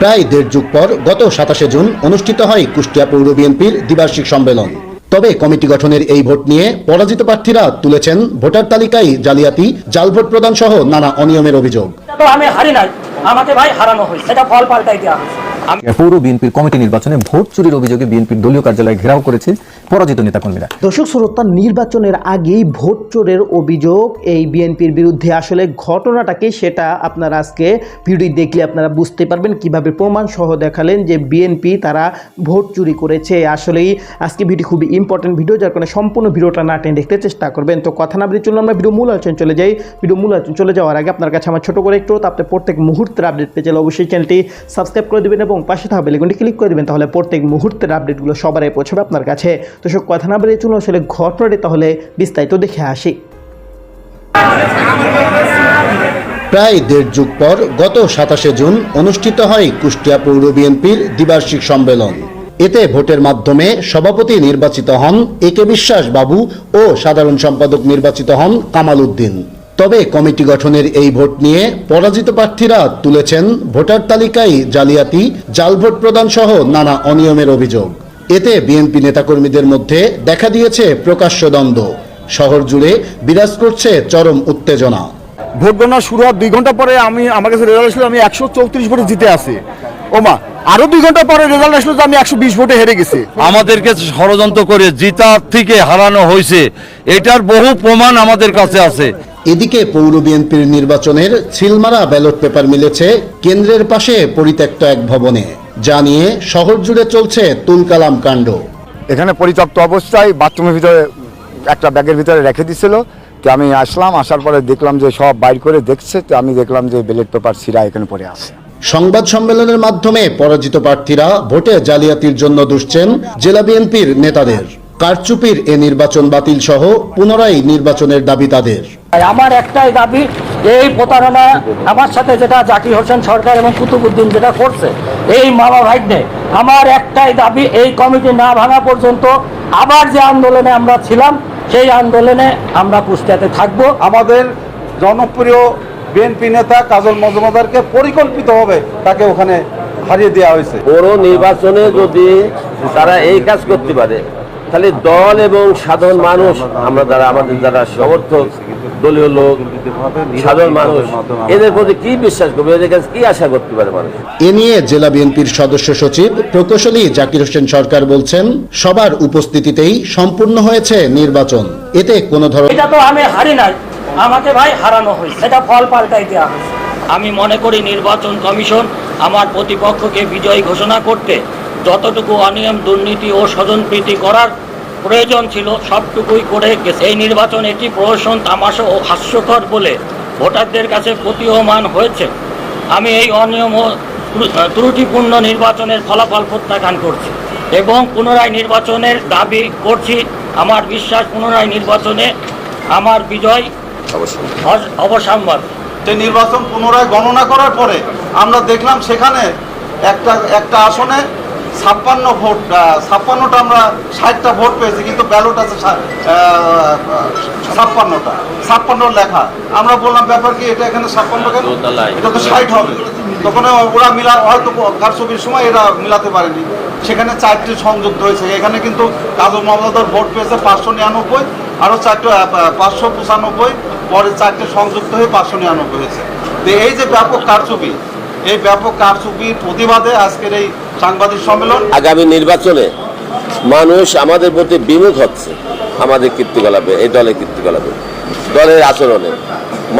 প্রায় দেড় যুগ পর গত সাতাশে জুন অনুষ্ঠিত হয় কুষ্টিয়া পৌর বিএনপির দ্বিবার্ষিক সম্মেলন। তবে কমিটি গঠনের এই ভোট নিয়ে পরাজিত প্রার্থীরা তুলেছেন ভোটার তালিকায় জালিয়াতি, জাল ভোট প্রদান সহ নানা অনিয়মের অভিযোগ। আমি হারি নাই। আমাকে ভাই হারানো হয়েছে। এটা ফল পাল্টাই দেওয়া হয়েছে। পৌর বিএনপির কমিটি নির্বাচনে ভোট চুরির অভিযোগে বিএনপির দলীয় কার্যালয় ঘেরাও করেছে পরাজিত নেতাকর্মীরা। দর্শক শ্রোতা, নির্বাচনের আগেই ভোট চোরের অভিযোগ, এই বিএনপির বিরুদ্ধে আসলে ঘটনাটাকে সেটা আপনারা আজকে ভিডিও দেখলে আপনারা বুঝতে পারবেন কীভাবে প্রমাণ সহ দেখালেন যে বিএনপি তারা ভোট চুরি করেছে। আসলেই আজকে ভিডিও খুবই ইম্পর্টেন্ট ভিডিও, যার কারণে সম্পূর্ণ ভিডিওটা না টেনে দেখতে চেষ্টা করবেন। তো কথা না বলে চলুন, আমরা ভিডিও মূল আলোচনা চলে যাই। ভিডিও মূল আলোচনা চলে যাওয়ার আগে আপনার কাছে আমার ছোট করে একটু আপনি প্রত্যেক মুহূর্তের আপডেট পেয়ে গেলে অবশ্যই চ্যানেলটি সাবস্ক্রাইব করে দেবেন এবং পাশে থাকা বেলেগুনটি ক্লিক করে দেবেন, তাহলে প্রত্যেক মুহূর্তের আপডেটগুলো সবার আগে পৌঁছবে আপনার কাছে। তো সব কথা না বলে চলুন আসলে ঘটনাটি তাহলে বিস্তারিত দেখে আসি। প্রায় দেড় যুগ পর, গত সাতাশে জুন অনুষ্ঠিত হয় কুষ্টিয়া পৌর বিএনপির দ্বিবার্ষিক সম্মেলন। এতে ভোটের মাধ্যমে সভাপতি নির্বাচিত হন এ কে বিশ্বাস বাবু ও সাধারণ সম্পাদক নির্বাচিত হন কামাল উদ্দিন। তবে কমিটি গঠনের এই ভোট নিয়ে পরাজিত প্রার্থীরা তুলেছেন ভোটার তালিকায় জালিয়াতি জাল ভোট প্রদান সহ নানা অনিয়মের অভিযোগ। এতে বিএনপি নেতাকর্মীদের মধ্যে দেখা দিয়েছে প্রকাশ্য দ্বন্দ্ব। শহর জুড়ে বিরাজ করছে চরম উত্তেজনা। ভোট গণনা শুরু হওয়ার দুই ঘণ্টা পরে আমি আমার কাছে রেজাল্ট আসলো আমি একশো চৌত্রিশ ভোটে জিতে আছি। ওমা আরও দুই ঘণ্টা পরে রেজাল্ট আসলো যে আমি একশো বিশ ভোটে হেরে গেছি। আমাদেরকে ষড়যন্ত্র করে জিতার থেকে হারানো হয়েছে এটার বহু প্রমাণ আমাদের কাছে আছে। এদিকে পৌর বিএনপির নির্বাচনের ছিলমারা ব্যালট পেপার মিলেছে কেন্দ্রের পাশে পরিত্যক্ত এক ভবনে। যা নিয়ে শহর জুড়ে চলছে তুলকালাম কাণ্ড। এখানে পরিত্যক্ত অবস্থায় বাথরুমের ভিতরে একটা ব্যাগের ভিতরে রেখে দিছিল। তো আমি আসলাম আসার পরে দেখলাম যে সব বাইর করে দেখছে। তো আমি দেখলাম যে ব্যালট পেপার সিরা এখানে পড়ে আছে। সংবাদ সম্মেলনের মাধ্যমে পরাজিত প্রার্থীরা ভোটে জালিয়াতির জন্য দুষছেন জেলা বিএনপির নেতাদের। কারচুপির এ নির্বাচন বাতিল সহ পুনরায় নির্বাচনের দাবি তাদের। তাই আমার একটাই দাবি এই প্রতারণা আমার সাথে যেটা জাকির হোসেন সরকার এবং কুতুবুদ্দিন যেটা করছে এই মামা ভাগ্নে আমার একটাই দাবি এই কমিটি না ভাঙা পর্যন্ত আবার যে আন্দোলনে আমরা ছিলাম সেই আন্দোলনে আমরা কুষ্টিয়াতে থাকব। আমাদের জনপ্রিয় বিএনপি নেতা কাজল মজুমদারকে পরিকল্পিতভাবে তাকে ওখানে হারিয়ে দেওয়া হয়েছে। পৌর নির্বাচনে যদি তারা এই কাজ করতে পারে তাহলে দল এবং সাধারণ মানুষ আমরা যারা আমাদের যারা সমর্থক দলীয় লোক সাধারণ মানুষ এদের প্রতি কি বিশ্বাস করবে? এদের কাছে কি আশা করতে পারে মানুষ? এ নিয়ে জেলা বিএনপির সদস্য সচিব প্রকৌশলী জাকির হোসেন সরকার বলছেন সবার উপস্থিতিতেই সম্পূর্ণ হয়েছে নির্বাচন। এতে কোনো ধরনের এটা তো আমি হারি নাই। আমাকে ভাই হারানো হয়েছে। এটা ফল পাল্টাই দেওয়া আমি মনে করি নির্বাচন কমিশন আমার প্রতিপক্ষকে বিজয়ী ঘোষণা করতে যতটুকু অনিয়ম দুর্নীতি ও স্বজনপ্রীতি করার প্রয়োজন ছিল সবটুকুই করে গেছে। এই নির্বাচন এটি প্রহসন তামাশা ও হাস্যকর বলে ভোটারদের কাছে প্রতীয়মান হয়েছে। আমি এই অনিয়ম ও ত্রু- ত্রুটিপূর্ণ নির্বাচনের ফলাফল প্রত্যাখ্যান করছি এবং পুনরায় নির্বাচনের দাবি করছি। আমার বিশ্বাস পুনরায় নির্বাচনে আমার বিজয় অবসম্ভাবী। যে নির্বাচন পুনরায় গণনা করার পরে আমরা দেখলাম সেখানে একটা একটা আসনে ছাপ্পান্ন ভোট ছাপ্পান্নটা আমরা ষাটটা ভোট পেয়েছি কিন্তু ব্যালট আছে ছাপ্পান্নটা। ছাপ্পান্ন লেখা। আমরা বললাম ব্যাপার কি এটা এখানে ছাপ্পান্ন কেন? এটা তো ষাট হবে। তখন ওরা মিলা হয়তো কারচুপির সময় এরা মিলাতে পারেনি। সেখানে চারটি সংযুক্ত হয়েছে। এখানে কিন্তু কাজল মমতার ভোট পেয়েছে পাঁচশো নিরানব্বই আরও চারটে পাঁচশো পঁচানব্বই পরে চারটে সংযুক্ত হয়ে পাঁচশো নিরানব্বই হয়েছে। এই যে ব্যাপক কারচুপি এই ব্যাপক কারচুপির প্রতিবাদে আজকের এই সাংবাদিক সম্মেলন। আগামী নির্বাচনে মানুষ আমাদের প্রতি বিমুখ হচ্ছে। আমাদের কীর্তিকলাপে, এই দলের কীর্তিকলাপে, দলের আচরণে।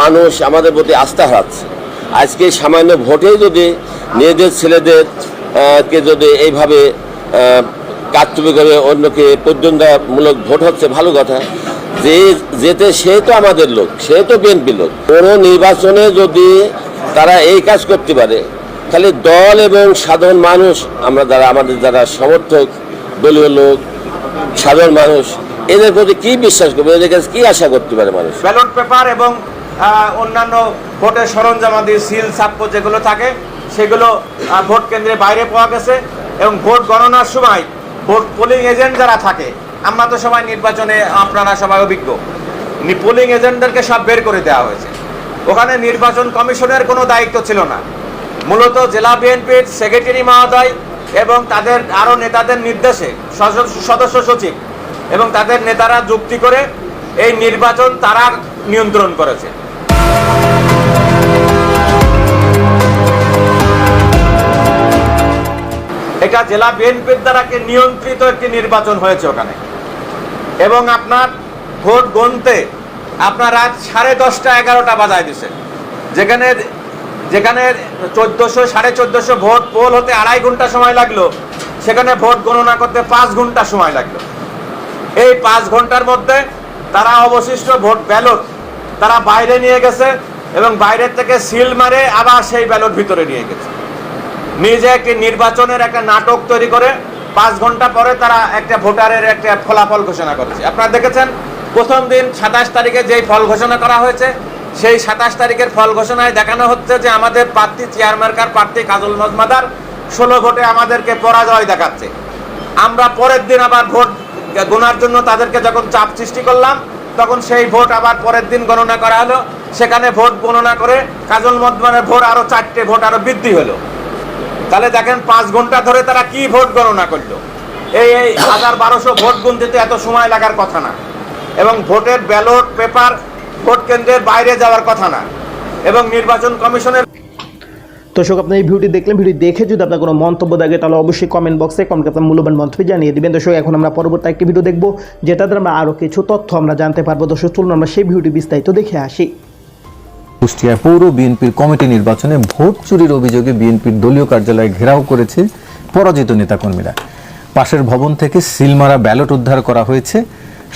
মানুষ আমাদের প্রতি আস্থা হারাচ্ছে। আজকে সামান্য ভোটেই যদি নিজেদের ছেলেদের কে যদি এইভাবে কারচুপি করে অন্যকে প্রতিদ্বন্দ্বিতামূলক ভোট হচ্ছে, ভালো কথা। যে যেতে, সে তো আমাদের লোক, সে তো বিএনপি লোক। কোনো নির্বাচনে যদি তারা এই কাজ করতে পারে। তাহলে দল এবং সাধারণ মানুষ, আমরা যারা, আমাদের যারা সমর্থক, দলীয় লোক, সাধারণ মানুষ, এদের প্রতি কি বিশ্বাস করবে? এদের কাছে কি আশা করতে পারে মানুষ? ব্যালট পেপার এবং অন্যান্য ভোটের সরঞ্জামাদি সিল সাপ্পো যেগুলো থাকে, সেগুলো ভোট কেন্দ্রে বাইরে পাওয়া গেছে এবং ভোট গণনার সময় ভোট পোলিং এজেন্ট যারা থাকে, আমরা তো সবাই নির্বাচনে আপনারা সবাই অভিজ্ঞ। পোলিং এজেন্টদেরকে সব বের করে দেওয়া হয়েছে। ওখানে নির্বাচন কমিশনের কোনো দায়িত্ব ছিল না। মূলত জেলা বিএনপির সেক্রেটারি মহোদয় এবং তাদের আরও নেতাদের নির্দেশে সদস্য সচিব এবং তাদের নেতারা যুক্তি করে এই নির্বাচন তারা নিয়ন্ত্রণ করেছে। এটা জেলা বিএনপির দ্বারা নিয়ন্ত্রিত একটি নির্বাচন হয়েছে ওখানে? এবং আপনার ভোট গণতে আপনার রাত সাড়ে দশটা, এগারোটা বাজায় দিছে যেখানে যেখানে চোদ্দোশো, সাড়ে চোদ্দোশো ভোট, পোল হতে আড়াই ঘণ্টা সময় লাগল, সেখানে ভোট গণনা করতে পাঁচ ঘণ্টা সময় লাগল। এই পাঁচ ঘণ্টার মধ্যে তারা অবশিষ্ট ভোট ব্যালট তারা বাইরে নিয়ে গেছে এবং বাইরের থেকে সিল মারে আবার সেই ব্যালট ভিতরে নিয়ে গেছে। নিজে একটি নির্বাচনের একটা নাটক তৈরি করে পাঁচ ঘণ্টা পরে তারা একটা ভোটারের একটা ফলাফল ঘোষণা করেছে। আপনারা দেখেছেন প্রথম দিন সাতাশ তারিখে যেই ফল ঘোষণা করা হয়েছে, সেই সাতাশ তারিখের ফল ঘোষণায় দেখানো হচ্ছে যে আমাদের প্রার্থী চেয়ারম্যানকার প্রার্থী কাজল মজমাদার ষোলো ভোটে আমাদেরকে পরাজয় দেখাচ্ছে। আমরা পরের দিন আবার ভোট গোনার জন্য তাদেরকে যখন চাপ সৃষ্টি করলাম, তখন সেই ভোট আবার পরের দিন গণনা করা হলো। সেখানে ভোট গণনা করে কাজল মজমানের ভোট আরও চারটে ভোট আরও বৃদ্ধি হলো। তাহলে দেখেন পাঁচ ঘণ্টা ধরে তারা কি ভোট গণনা করল? এই এই হাজার বারোশো ভোট গুনতে তো এত সময় লাগার কথা না। এবং ভোটের ব্যালট পেপার ভোট কেন্দ্রের বাইরে যাওয়ার কথা না। এবং নির্বাচন কমিশনের দর্শক আপনি এই ভিডিওটি দেখলেন। ভিডিও দেখে যদি আপনার কোনো মন্তব্য থাকে তাহলে অবশ্যই কমেন্ট বক্সে কমেন্ট আপনার মূল্যবান মন্তব্য জানিয়ে দিবেন। দর্শক এখন আমরা পরবর্তী একটি ভিডিও দেখব যেটাতে আমরা আরও কিছু তথ্য আমরা জানতে পারব। দর্শক চলুন আমরা সেই ভিডিওটি বিস্তারিত দেখে আসি। কুষ্টিয়া পৌর বিএনপির কমিটি নির্বাচনে ভোট চুরির অভিযোগে বিএনপির দলীয় কার্যালয়ে ঘেরাও করেছে পরাজিত নেতাকর্মীরা। পাশের ভবন থেকে সিলমারা ব্যালট উদ্ধার করা হয়েছে।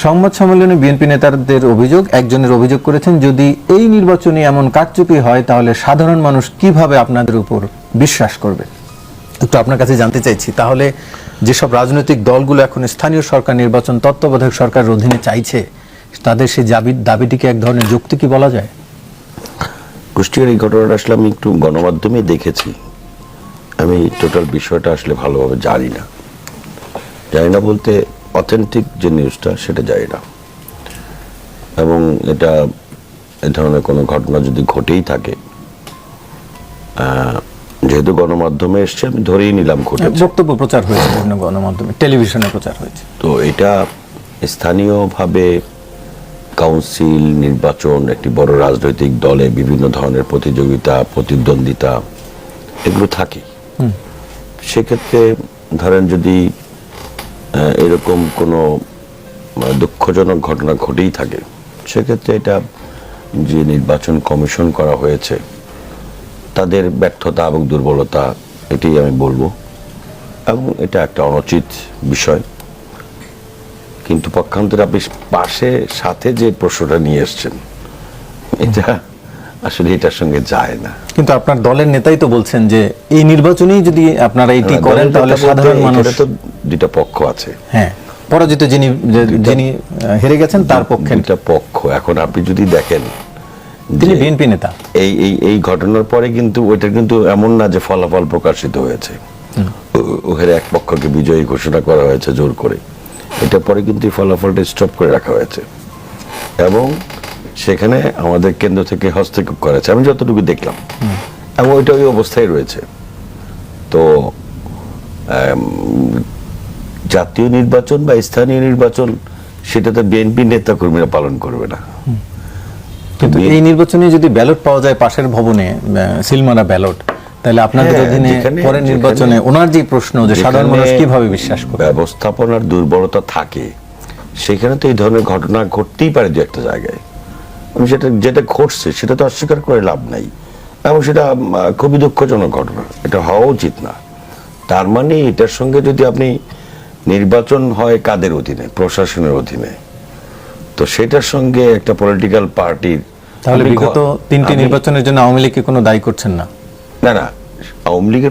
সংবাদ সম্মেলনে বিএনপি নেতাদের অভিযোগ, একজনের অভিযোগ করেছেন, যদি এই নির্বাচনে এমন কারচুপি হয়, তাহলে সাধারণ মানুষ কীভাবে আপনাদের উপর বিশ্বাস করবে? একটু আপনার কাছে জানতে চাইছি, তাহলে যেসব রাজনৈতিক দলগুলো এখন স্থানীয় সরকার, নির্বাচন তত্ত্বাবধায়ক সরকারের অধীনে চাইছে, তাদের সেই দাবি, দাবিটিকে এক ধরনের যুক্তি কি বলা যায়? কুষ্টিয়ার এই ঘটনাটা আসলে আমি একটু গণমাধ্যমে দেখেছি। আমি টোটাল বিষয়টা আসলে ভালোভাবে জানি না। জানি না বলতে অথেন্টিক যে নিউজটা সেটা যায় না। এবং এটা এ ধরনের কোনো ঘটনা যদি ঘটেই থাকে যেহেতু গণমাধ্যমে এসছে আমি ধরেই নিলাম ঘটে বক্তব্য প্রচার হয়েছে বিভিন্ন গণমাধ্যমে টেলিভিশনে প্রচার হয়েছে। তো এটা স্থানীয়ভাবে কাউন্সিল নির্বাচন একটি বড় রাজনৈতিক দলে বিভিন্ন ধরনের প্রতিযোগিতা প্রতিদ্বন্দ্বিতা এগুলো থাকে। সেক্ষেত্রে ধরেন যদি এরকম কোনো আহ, দুঃখজনক ঘটনা ঘটেই থাকে। সেক্ষেত্রে এটা যে নির্বাচন কমিশন করা হয়েছে তাদের ব্যর্থতা এবং দুর্বলতা এটাই আমি বলব। এবং এটা একটা অনুচিত বিষয়। কিন্তু পক্ষান্তরে আপনি পাশে সাথে যে প্রশ্নটা নিয়ে এসছেন এটা আসলে এটার সঙ্গে যায় না। কিন্তু আপনার দলের নেতাই তো বলছেন যে এই নির্বাচনেই যদি আপনারা এটি করেন তাহলে সাধারণ মানুষ তো দুইটা পক্ষ আছে। হ্যাঁ পরাজিত যিনি যিনি হেরে গেছেন তার পক্ষে দুইটা পক্ষ। এখন আপনি যদি দেখেন তিনি বিএনপি নেতা। এই এই এই ঘটনার পরে কিন্তু ওইটা কিন্তু এমন না যে ফলাফল প্রকাশিত হয়েছে। ওখানে এক পক্ষকে বিজয়ী ঘোষণা করা হয়েছে জোর করে। এটা পরে কিন্তু ফলাফলটা স্টপ করে রাখা হয়েছে। এবং সেখানে আমাদের কেন্দ্র থেকে হস্তক্ষেপ করা হয়েছে আমি যতটুকু দেখলাম। এবং ওইটা ওই অবস্থায় রয়েছে। তো জাতীয় নির্বাচন বা স্থানীয় নির্বাচন সেটাতে বিএনপি নেতা কর্মীরা পালন করবে না। কিন্তু এই নির্বাচনে যদি ব্যালট পাওয়া যায় পাশের ভবনে সিলমারা ব্যালট তাহলে আপনাদের হ্যাঁ, অধীনে পরের নির্বাচনে ওনার যে প্রশ্ন যে সাধারণ মানুষ কীভাবে বিশ্বাস করবে? ব্যবস্থাপনার দুর্বলতা থাকে সেখানে তো এই ধরনের ঘটনা ঘটতেই পারে দু একটা জায়গায়। এবং সেটা যেটা ঘটছে সেটা তো অস্বীকার করে লাভ নাই। এবং সেটা খুবই দুঃখজনক ঘটনা। এটা হওয়া উচিত না। তার মানে এটার সঙ্গে যদি আপনি নির্বাচন হয় কাদের অধীনে? প্রশাসনের অধীনে। তো সেটার সঙ্গে একটা পলিটিক্যাল পার্টির তাহলে বিগত তিনটি নির্বাচনের জন্য আওয়ামী লীগকে কোনো দায়ী করছেন না? না না। আওয়ামী লীগের